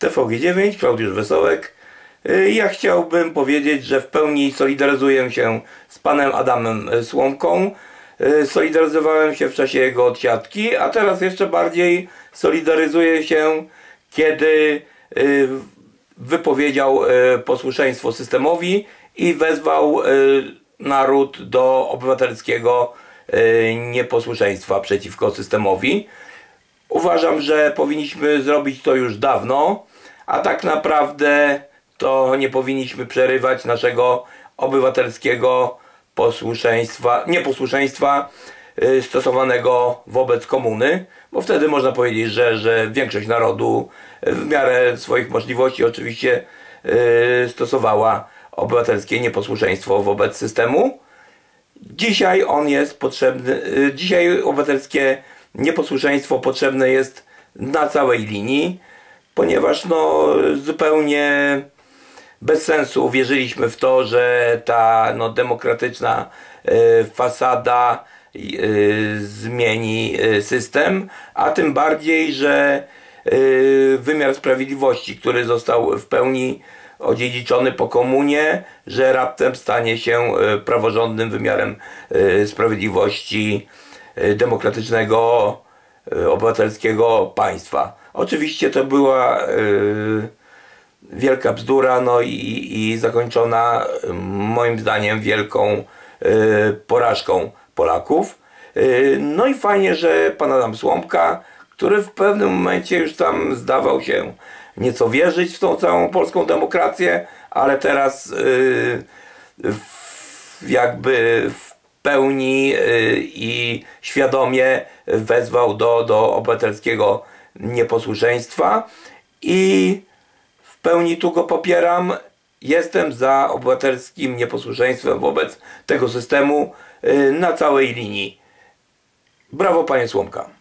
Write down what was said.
TVG9, Klaudiusz Wesołek. Y, Ja chciałbym powiedzieć, że w pełni solidaryzuję się z panem Adamem Słomką. Y, Solidaryzowałem się w czasie jego odsiadki, a teraz jeszcze bardziej solidaryzuję się, kiedy y, wypowiedział y, posłuszeństwo systemowi i wezwał y, naród do obywatelskiego y, nieposłuszeństwa przeciwko systemowi. Uważam, że powinniśmy zrobić to już dawno, a tak naprawdę to nie powinniśmy przerywać naszego obywatelskiego posłuszeństwa, nieposłuszeństwa y, stosowanego wobec komuny, bo wtedy można powiedzieć, że, że większość narodu w miarę swoich możliwości oczywiście y, stosowała obywatelskie nieposłuszeństwo wobec systemu. Dzisiaj on jest potrzebny, y, dzisiaj obywatelskie nieposłuszeństwo potrzebne jest na całej linii, ponieważ no zupełnie bez sensu uwierzyliśmy w to, że ta no, demokratyczna y, fasada y, zmieni y, system, a tym bardziej, że wymiar sprawiedliwości, który został w pełni odziedziczony po komunie, że raptem stanie się praworządnym wymiarem sprawiedliwości demokratycznego, y, obywatelskiego państwa. Oczywiście to była y, wielka bzdura, no i, i zakończona y, moim zdaniem wielką y, porażką Polaków. Y, no i fajnie, że pan Adam Słomka, który w pewnym momencie już tam zdawał się nieco wierzyć w tą całą polską demokrację, ale teraz y, jakby pełni y, i świadomie wezwał do, do obywatelskiego nieposłuszeństwa i w pełni tu go popieram. Jestem za obywatelskim nieposłuszeństwem wobec tego systemu y, na całej linii. Brawo panie Słomka.